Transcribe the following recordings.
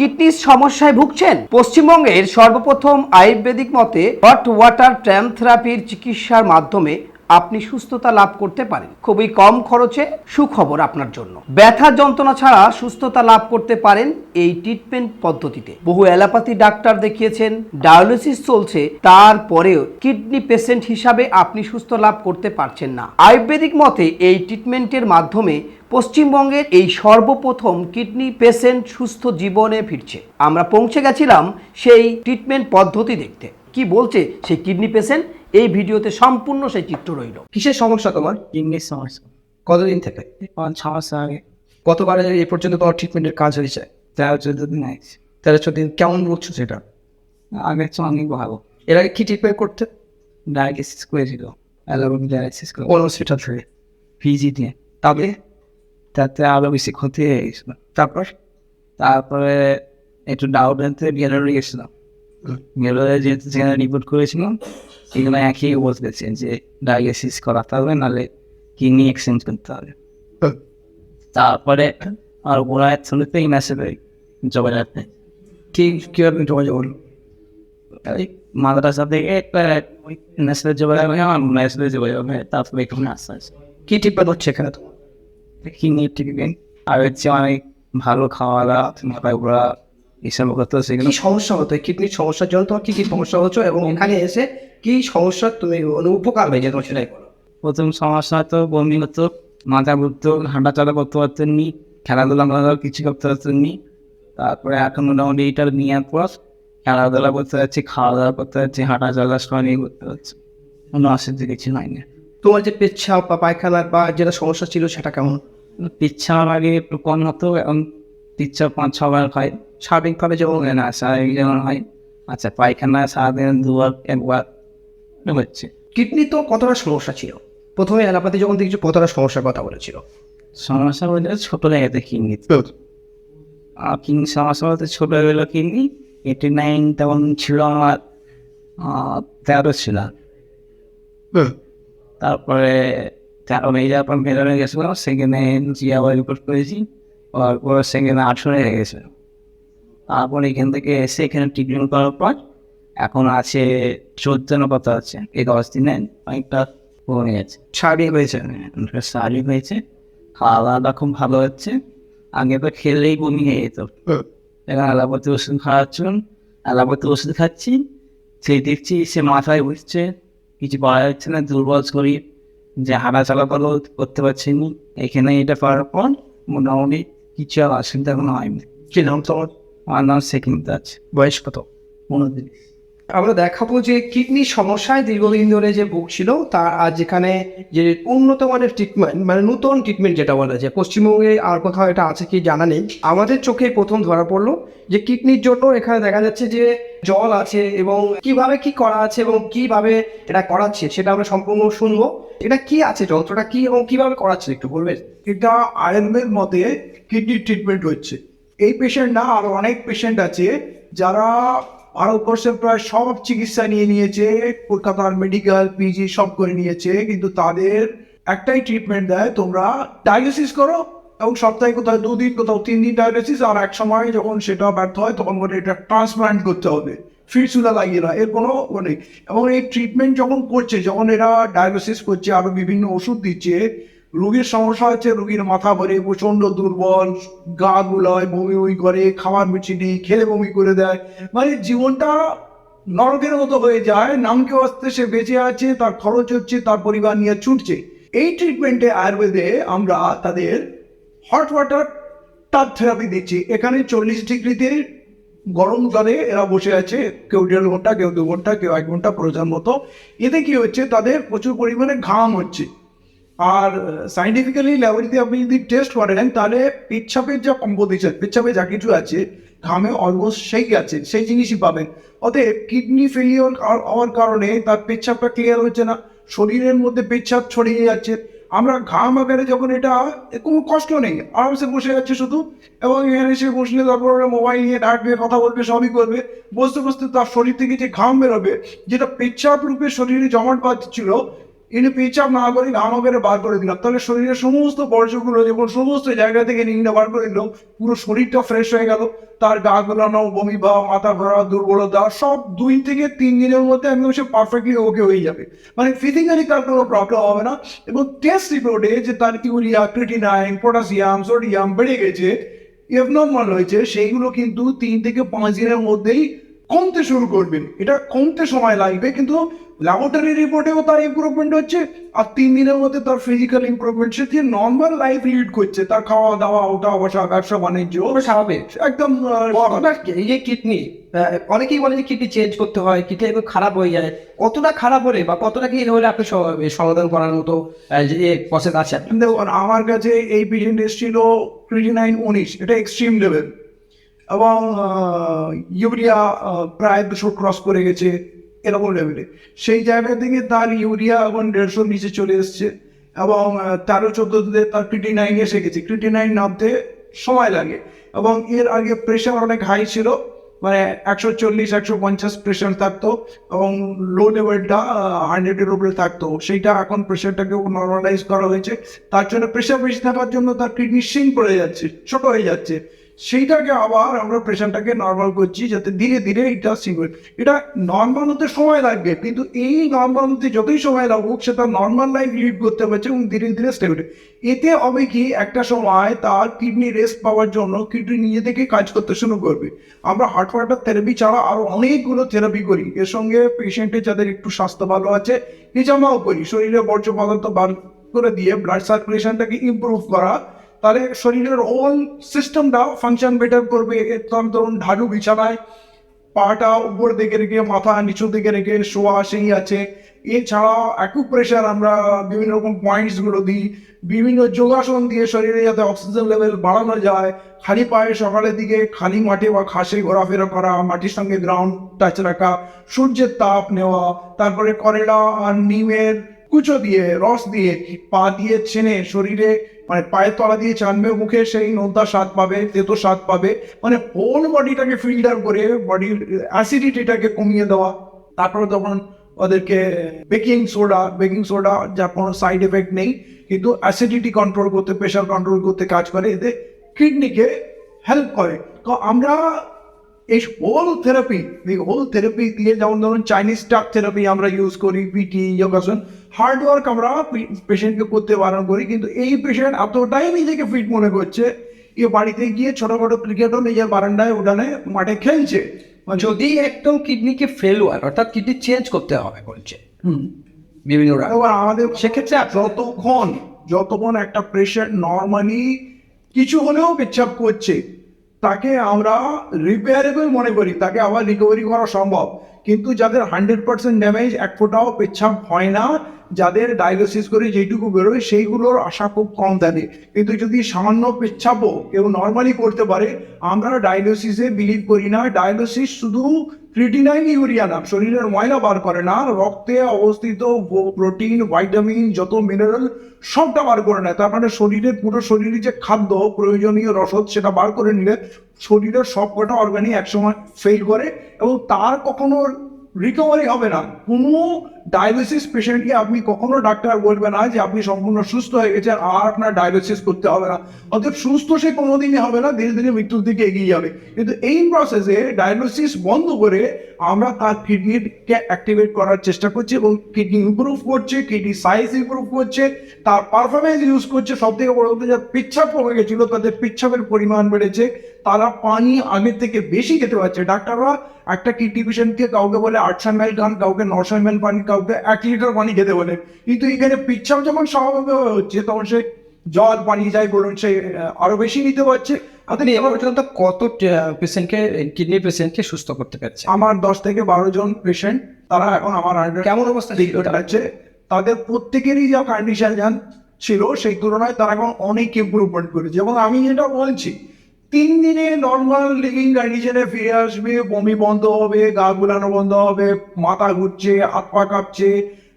কিডনির সমস্যায় ভুগছেন? পশ্চিমবঙ্গের সর্বপ্রথম আয়ুর্বেদিক মতে হট ওয়াটার ট্র্যাম থেরাপির চিকিৎসার মাধ্যমে আপনি সুস্থতা লাভ করতে পারেন। খুবই কম খরচে সুখবর আপনার জন্য। ব্যথা যন্ত্রণা ছাড়া সুস্থতা লাভ করতে পারেন এই ট্রিটমেন্ট পদ্ধতিতে। বহু অ্যালোপ্যাথি ডাক্তার দেখিয়েছেন, ডায়ালিসিস চলছে, তারপরেও কিডনি পেশেন্ট হিসাবে আপনি সুস্থ লাভ করতে পারছেন না। আয়ুর্বেদিক মতে এই ট্রিটমেন্টের মাধ্যমে পশ্চিমবঙ্গের এই সর্বপ্রথম কিডনি পেশেন্ট সুস্থ জীবনে ফিরছে। আমরা পৌঁছে গেছিলাম সেই ট্রিটমেন্ট পদ্ধতি দেখতে। কি বলছে সেই কিডনি পেশেন্ট? এই ভিডিওতে সম্পূর্ণ সেই চিত্র রইল। কিসের সমস্যা তোমার? ইংলিশ সমস্যা। কতদিন থেকে? পাঁচ ছ মাস আগে। কতবার এ পর্যন্ত তোমার ট্রিটমেন্টের কাজ হয়েছে? তেরো চোদ্দ দিন আছে তেরো চোদ্দ দিন কেমন বুঝছ সেটা? আগের চেয়ে অনেক ভালো। এর আগে কি ট্রিটমেন্ট করতে? ডায়ালিসিস করেছিল অ্যালোপ্যাথি ডায়ালিসিস করে কোন হসপিটাল থেকে? পিজি দিয়ে। তবে তাতে আরও বেশি ক্ষতি হয়ে গেছিল। তারপর? তারপরে একটু ডাউট আনতে গ্যালারি গেছিলাম। গ্যালারি যেহেতু সেখানে রিপোর্ট করেছিলাম সেখানে একই বলতেছে যে ডায়ালিসিস করাতে হবে নাহলে কিডনি এক্সচেঞ্জ করতে হবে। তারপরে আর ওরা শুনতে মেসেজ যোগাযোগ কি কীভাবে যোগাযোগ ওই মাদ্রাসা থেকে ওই ন্যাশনাল যোগাযোগ হয় আমার ন্যাশনাল যোগাযোগ হয় তারপরে এখানে আসতে আসে। কি ট্রিটমেন্ট হচ্ছে এখানে? তোমার কিডনি ট্রিটমেন্ট আর হচ্ছে অনেক ভালো খাওয়া দাওয়া মাথায় ঘোরা এইসব করতে সেগুলো কি সমস্যা হতো? কিডনির সমস্যার জন্য তোমার কি কি সমস্যা হচ্ছে এবং এখানে এসে কি সমস্যা তুমি উপকার হয়েছে তোমার সেটাই বলো? প্রথম সমস্যা হতো বমি হতো মাথা ঘুরতো হাঁটা চলা করতে পারতেন নি খেলাধুলা মাথা কিছু করতে পারতেন নি তারপরে এখন মোটামুটি এইটার নেওয়ার পর খেলাধুলা করতে যাচ্ছি খাওয়া দাওয়া করতে যাচ্ছি হাঁটা চলা সবই করতে পারছি কোনো অসুবিধা কিছু নাই না তোমার যে পেচ্ছাপ বা পায়খানার বা যেটা সমস্যা ছিল সেটা কেমন? পিচ্ছা আগে একটু কম হতো এখন পিচ্ছা পাঁচ ছবার হয়। স্বাভাবিকভাবে যেমন হয় না স্বাভাবিক যেমন হয়। আচ্ছা পায়খানা সারাদিন দুবার একবার। হচ্ছে কিডনি তো কতটা সমস্যা ছিল? প্রথমে এলাপাতে যখন দেখছি কতটা সমস্যার কথা বলেছিল? সমস্যা বলতে ছোটো জায়গাতে কিডনি। আর কিডনি সমস্যা বলতে ছোটোবেলা কিডনি। এইটি নাইন তেমন ছিল আমার তেরো ছিল। তারপরে তেরো হয়ে যাওয়ার পর বেরোনে গেছিল সেখানে জিয়া আবার রিপোর্ট করেছি। তারপর সেখানে আঠেরো হয়ে গেছে। তারপর এখান থেকে এসে এখানে ট্রিটমেন্ট করার পর এখন আছে চোদ্দ না কত আছে। এই দশ দিনে অনেকটা কমে গেছে। স্বাভাবিক হয়েছে। শারীরিক হয়েছে। খাওয়া দাওয়াটা খুব ভালো হচ্ছে। আগে তো খেলেই বমি হয়ে যেত এখন অ্যালাপতি ওষুধ খাওয়াচ্ছিলাম অ্যালাপতি ওষুধ খাচ্ছি। সেই দেখছি সে মাথায় উঠছে। কিছু করা যাচ্ছে না দুর্বল শরীর। যে হাঁটা চলাচল করতে পারছি না। এখানে এটা পাওয়ার পর মোটামুটি কিছু আর অসুবিধা কোনো হয়নি। কি নাম তোমার? আমার নাম সেকেন্ড আছে বয়স কত? পনেরো আমরা দেখাবো যে কিডনির সমস্যায় দীর্ঘদিন ধরে যে ভুগছিল তার আজ যেখানে যে উন্নত মানের ট্রিটমেন্ট মানে নতুন ট্রিটমেন্ট যেটা বলা যায়, পশ্চিমবঙ্গে আর কোথাও এটা আছে কি জানা নেই। আমাদের চোখে প্রথম ধরা পড়ল যে কিডনির জন্য এখানে দেখা যাচ্ছে যে জল আছে এবং কীভাবে কি করা আছে এবং কীভাবে এটা করাচ্ছে সেটা আমরা সম্পূর্ণ শুনব। এটা কি আছে, যন্ত্রটা কি এবং কীভাবে করাচ্ছে একটু বলবেন? এটা আয়রনের মতে কিডনি ট্রিটমেন্ট হচ্ছে। এই পেশেন্ট না, আরও অনেক পেশেন্ট আছে যারা ভারতবর্ষের প্রায় সব চিকিৎসা নিয়ে নিয়েছে, কলকাতার মেডিকেল পিজি সব করে নিয়েছে, কিন্তু তাদের একটাই ট্রিটমেন্ট দেয়, তোমরা ডায়ালিসিস করো এবং সপ্তাহে কোথাও দুদিন, কোথাও তিন দিন ডায়ালিসিস আর এক সময় যখন সেটা ব্যর্থ হয়, তখন বলে এটা ট্রান্সপ্লান্ট করতে হবে ফিরসুলা লাগিয়ে না এর কোনো মানে এবং এই ট্রিটমেন্ট যখন করছে, যখন এরা ডায়ালিসিস করছে, আরও বিভিন্ন ওষুধ দিচ্ছে রোগীর সমস্যা হচ্ছে, রুগীর মাথা ভরে প্রচণ্ড দুর্বল, গা গুলায় বমি বমি করে, খাবার মিছি নেই, খেলে বমি করে দেয়। মানে জীবনটা নরকের মতো হয়ে যায়, নামকে আসতে সে বেঁচে আছে, তার খরচ হচ্ছে, তার পরিবার নিয়ে ছুটছে। এই ট্রিটমেন্টে আয়ুর্বেদে আমরা তাদের হট ওয়াটার টাপ থেরাপি দিচ্ছি। এখানে চল্লিশ ডিগ্রিতে গরম জলে এরা বসে আছে, কেউ দেড় ঘণ্টা, কেউ দু ঘণ্টা, কেউ এক ঘণ্টা প্রয়োজন মতো। এতে কি হচ্ছে, তাদের প্রচুর পরিমাণে ঘাম হচ্ছে। আর সাইন্টিফিক্যালি ল্যাবরেটরিতে আপনি যদি টেস্ট করেন তাহলে পেচ্ছাপের যা কম্পোজিশন পেচ্ছাপে যা কিছু আছে, ঘামে অলমোস্ট সেই আছে, সেই জিনিসই পাবেন। অতএব কিডনি ফেলিওর হওয়ার কারণে তার পেচ্ছাপটা ক্লিয়ার হচ্ছে না, শরীরের মধ্যে পেচ্ছাপ ছড়িয়ে যাচ্ছে। আমরা ঘাম আকারে যখন এটা কোনো কষ্ট নেই, আরামসে বসে যাচ্ছে শুধু, এবং এখানে এসে বসলে তারপর মোবাইল নিয়ে ডাকবে কথা বলবে, সবই করবে। বসতে বসতে তার শরীর থেকে যে ঘাম বেরোবে, যেটা পেচ্ছাপ রূপে শরীরে জমাট বাঁধছিল এনে পেচাপ না করে ঘামা করে বার করে দিলাম। তাহলে শরীরের সমস্ত বর্জ্যগুলো যখন সমস্ত জায়গা থেকে নিংড়ে বার করে দিল, পুরো শরীরটা ফ্রেশ হয়ে গেল। তার গা গোলানো, বমি বা মাথা ঘোরা, দুর্বলতা, সব দুই থেকে তিন দিনের মধ্যে একদম সে পারফেক্টলি ওকে হয়ে যাবে। মানে ফিজিক্যালি তার কোনো প্রবলেম হবে না এবং টেস্ট রিপোর্টে যে তার ইউরিয়া ক্রিটিনাইন পটাশিয়াম সোডিয়াম বেড়ে গেছে এবনর্মাল হয়েছে, সেইগুলো কিন্তু তিন থেকে পাঁচ দিনের মধ্যেই কমতে শুরু করবেন। এটা কমতে সময় লাগবে কিন্তু ল্যাবরেটরি রিপোর্টেও তার ইম্প্রুভমেন্ট হচ্ছে আর তিন দিনের মধ্যে তার ফিজিক্যাল ইম্প্রুভমেন্ট সে যে নর্মাল লাইফ লিড করছে তার খাওয়া দাওয়া ওটা বসা ব্যবসা বাণিজ্য স্বাভাবিক। একদম এই যে কিডনি অনেকেই বলে যে কিডনি চেঞ্জ করতে হয় কিডনি একদম খারাপ হয়ে যায়। কতটা খারাপ হলে বা কতটা কি হলে আপনি সমাধান করার মতো যে প্রসেস আছে? আমার কাছে এই পেশেন্ট এসেছিল নাইন উনিশ এটা এক্সট্রিম লেভেল এবং ইউরিয়া প্রায় দুশো ক্রস করে গেছে, এরকম লেভেলে সেই জায়গা থেকে তার ইউরিয়া এখন দেড়শোর নিচে চলে এসছে এবং তেরো চোদ্দোতে তার ক্রিটি নাইন এসে গেছে। ক্রিটি নাইন নামতে সময় লাগে এবং এর আগে প্রেশার অনেক হাই ছিল মানে একশো চল্লিশ, একশো পঞ্চাশ প্রেশার থাকতো এবং লো লেভেলটা হান্ড্রেডের উপরে থাকতো। সেইটা এখন প্রেশারটাকে নর্মালাইজ করা হয়েছে। তার জন্য প্রেশার বেশি থাকার জন্য তার কিডনি সিং পড়ে যাচ্ছে, ছোট হয়ে যাচ্ছে। সেইটাকে আবার আমরা প্রেশারটাকে নর্মাল করছি যাতে ধীরে ধীরে এটা সিং এটা নর্মাল হতে সময় লাগবে, কিন্তু এই নর্মাল হতে যতই সময় লাগুক, সে তার নর্মাল লাইফ লিড করতে পারছে এবং ধীরে ধীরে স্টেবল এতে হবে কি, একটা সময় তার কিডনি রেস্ট পাওয়ার জন্য কিডনি নিজে থেকে কাজ করতে শুরু করবে। আমরা হার্ট ওয়াটার থেরাপি ছাড়া আরও অনেকগুলো থেরাপি করি। এর সঙ্গে পেশেন্টের যাদের একটু স্বাস্থ্য ভালো আছে নিজামাও করি। শরীরে বর্জ্য পদার্থ বার করে দিয়ে ব্লাড সার্কুলেশনটাকে ইমপ্রুভ করা। তাহলে শরীরের ওল সিস্টেমটা ফাংশন বেটার করবে। এর ধরুন ঢালু বিছানায় পাটা উপর দিকে রেখে, মাথা নিচু দিকে রেখে, শোয়া সেই আছে। এছাড়া প্রেশার আমরা বিভিন্ন রকম পয়েন্টসগুলো দিই। বিভিন্ন যোগাসন দিয়ে শরীরে যাতে অক্সিজেন লেভেল বাড়ানো যায়। খালি পায়ে সকালের দিকে খালি মাঠে বা ঘাসে ঘোরাফেরা করা, মাটির সঙ্গে গ্রাউন্ড টাচ রাখা, সূর্যের তাপ নেওয়া, তারপরে করেলা আর নিমের কুচো দিয়ে, রস দিয়ে পা দিয়ে ছেনে শরীরে মানে পায়ের তলা দিয়ে চানবে, মুখে সেই নোনতা স্বাদ পাবে, তেতো স্বাদ পাবে মানে হোল বডিটাকে ফিল্টার করে বডির অ্যাসিডিটিটাকে কমিয়ে দেওয়া। তারপরে তখন ওদেরকে বেকিং সোডা বেকিং সোডা যার কোনো সাইড এফেক্ট নেই, কিন্তু অ্যাসিডিটি কন্ট্রোল করতে প্রেশার কন্ট্রোল করতে কাজ করে, এতে কিডনিকে হেল্প করে। তো আমরা এই হোল থেরাপি এই হোল থেরাপি দিয়ে যেমন ধরুন চাইনিজ টাক থেরাপি আমরা ইউজ করি পিটি যোগাসন হার্ড ওয়ার্ক আমরা পেশেন্টকে করতে বারণ করি কিন্তু এই পেশেন্ট এতটাই নিজেকে ফিট মনে করছে এ বাড়িতে গিয়ে ছোটখাটো ক্রিকেটও নিজের বারান্দায় উঠানে মাঠে খেলছে। যদি একদম কিডনিকে ফেল হয় অর্থাৎ কিডনি চেঞ্জ করতে হবে বলছে। বিভিন্ন এবার আমাদের সেক্ষেত্রে যতক্ষণ যতক্ষণ একটা পেশেন্ট নর্মালি কিছু হলেও পেচ্ছাপ করছে তাকে আমরা রিপেয়ারেবল মনে করি, তাকে আবার রিকভারি করা সম্ভব। কিন্তু যাদের হান্ড্রেড পার্সেন্ট ড্যামেজ এক ফোটাও পেচ্ছাপ হয় না, যাদের ডায়ালিসিস করে যেটুকু বেরোয়, সেইগুলোর আশা খুব কম থাকে। কিন্তু যদি সামান্য পেচ্ছাপও কেউ নর্মালি করতে পারে, আমরা ডায়ালিসিসে বিলিভ করি না। ডায়ালিসিস শুধু ক্রিটিনাইন ইউরিয়া না শরীরের ময়লা বার করে না, রক্তে অবস্থিত প্রোটিন, ভাইটামিন, যত মিনারেল সবটা বার করে নেয়। তার মানে শরীরের পুরো শরীরে যে খাদ্য প্রয়োজনীয় রসদ, সেটা বার করে নিলে শরীরের সব কটা অর্গানিক একসময় ফেল করে এবং তার কখনো রিকভারি হবে না। কোনো ডায়ালিসিস পেশেন্টকে আপনি কখনো ডাক্তার বলবে না যে আপনি সম্পূর্ণ সুস্থ হয়ে গেছেন, আর আপনার ডায়ালিসিস করতে হবে না। অতএব সুস্থ সে কোনোদিনই হবে না, ধীরে ধীরে মৃত্যুর দিকে এগিয়ে যাবে। কিন্তু এই প্রসেসে ডায়ালিসিস বন্ধ করে আমরা তার কিডনিকে অ্যাক্টিভেট করার চেষ্টা করছি এবং কিডনি ইম্প্রুভ করছে কিডনি সাইজ ইম্প্রুভ করছে, তার পারফরমেন্স ইউজ করছে। সব থেকে বড় কথা যার পিচ্ছাপ কমে গেছিল তাদের পিচ্ছাপের পরিমাণ বেড়েছে। তারা পানি আগের থেকে বেশি খেতে পারছে। ডাক্তাররা একটা কিডনি পেশেন্টকে কাউকে বলে আটশো এম এল খান কাউকে নশো এম এল পানি কাউকে এক লিটার পানি খেতে বলে। কিন্তু এখানে পিচ্ছাপ যখন স্বাভাবিকভাবে হচ্ছে তখন সে জল পানি যাই বলুন সে আহ, আরও বেশি নিতে পারছে। আপনি এবার পর্যন্ত কত পেশেন্টকে কিডনি পেশেন্টকে সুস্থ করতে পারছে? আমার দশ থেকে বারো জন পেশেন্ট তারা এখন আমার কেমন অবস্থা ছিল তাদের প্রত্যেকেরই যা কন্ডিশন যান ছিল সেই তুলনায় তারা এখন অনেক ইম্প্রুভমেন্ট করেছে। এবং আমি যেটা বলছি তিন দিনে নর্মাল লিভিং কন্ডিশনে ফিরে আসবে বমি বন্ধ হবে গা গুলানো বন্ধ হবে মাথা ঘুরছে হাত পা কাঁপছে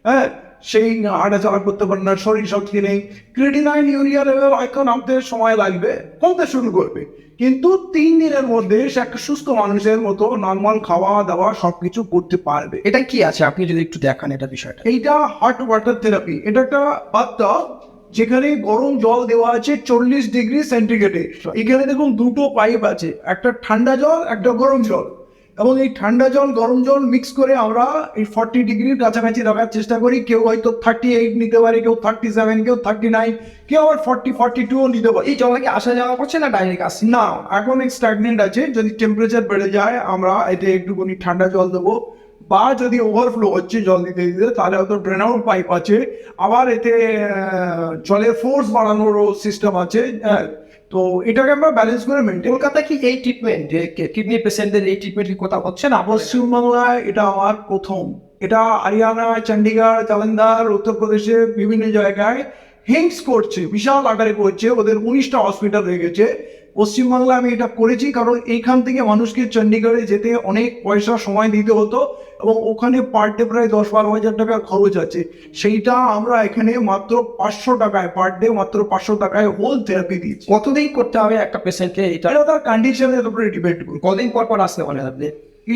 হ্যাঁ? সেই হাঁটাচলা করতে পারে না শরীর শক্তি নেই। ক্রিটিনাইন ইউরিয়া লেভেল এখন নামতে সময় লাগবে কমতে শুরু করবে। কিন্তু তিন দিনের মধ্যে সে একটা সুস্থ মানুষের মতো নর্মাল খাওয়া দাওয়া সবকিছু করতে পারবে। এটা কি আছে? আপনি যদি একটু দেখান এটা বিষয়টা। এইটা হট ওয়াটার থেরাপি এটা একটা বাথটব যেখানে গরম জল দেওয়া আছে চল্লিশ ডিগ্রি সেন্টিগ্রেডে। এখানে দেখুন দুটো পাইপ আছে একটা ঠান্ডা জল একটা গরম জল। এবং এই ঠান্ডা জল গরম জল মিক্স করে আমরা এই ফর্টি ডিগ্রির কাছাকাছি রাখার চেষ্টা করি। কেউ হয়তো থার্টি এইট নিতে পারে কেউ থার্টি সেভেন কেউ থার্টি নাইন কেউ আবার ফর্টি ফর্টি টুও নিতে পারে। এই জলটা কি আসা যাওয়া করছে না ডাইরেক্ট আসছে? না এখন স্ট্যাগনেন্ট আছে। যদি টেম্পারেচার বেড়ে যায় আমরা এতে একটুখানি ঠান্ডা জল দেবো। বা যদি ওভারফ্লো হচ্ছে জল দিতে দিতে তাহলে হয়তো ড্রেন আউট পাইপ আছে আবার এতে জলের ফোর্স বাড়ানোরও সিস্টেম আছে তো এটাকে আমরা ব্যালেন্স করে মেনটেন কলকাতা কি এই ট্রিটমেন্ট কিডনি পেশেন্টদের এই ট্রিটমেন্ট কি কোথাও হচ্ছে না? পশ্চিমবাংলায় এটা আমার প্রথম। এটা হরিয়ানা চণ্ডীগড় জালন্ধার উত্তরপ্রদেশে বিভিন্ন জায়গায় হিংস করছে বিশাল আকারে করছে। ওদের উনিশটা হসপিটাল হয়ে গেছে। পশ্চিমবাংলায় আমি এটা করেছি কারণ এইখান থেকে মানুষকে চণ্ডীগড়ে যেতে অনেক পয়সা সময় দিতে হতো এবং ওখানে পার ডে প্রায় দশ বারো হাজার টাকা খরচ আছে। সেইটা আমরা এখানে মাত্র পাঁচশো টাকায় পার ডে মাত্র পাঁচশো টাকায় হোল থেরাপি দিচ্ছি কতদিন করতে হবে একটা পেশেন্টকে এটা তার কন্ডিশনের উপরে ডিপেন্ড করে কদিন পর পর আসতে বলেন আপনি?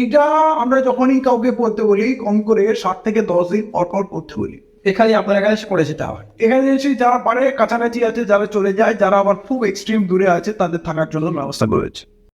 এটা আমরা যখনই কাউকে করতে বলি কম করে সাত থেকে দশ দিন পর পর করতে বলি। এখানে আপনার এখানে করে যেতে হয় এখানে এসে যারা পারে কাছাকাছি আছে, যারা চলে যায়, যারা আবার খুব এক্সট্রিম দূরে আছে, তাদের থাকার জন্য ব্যবস্থা করেছে।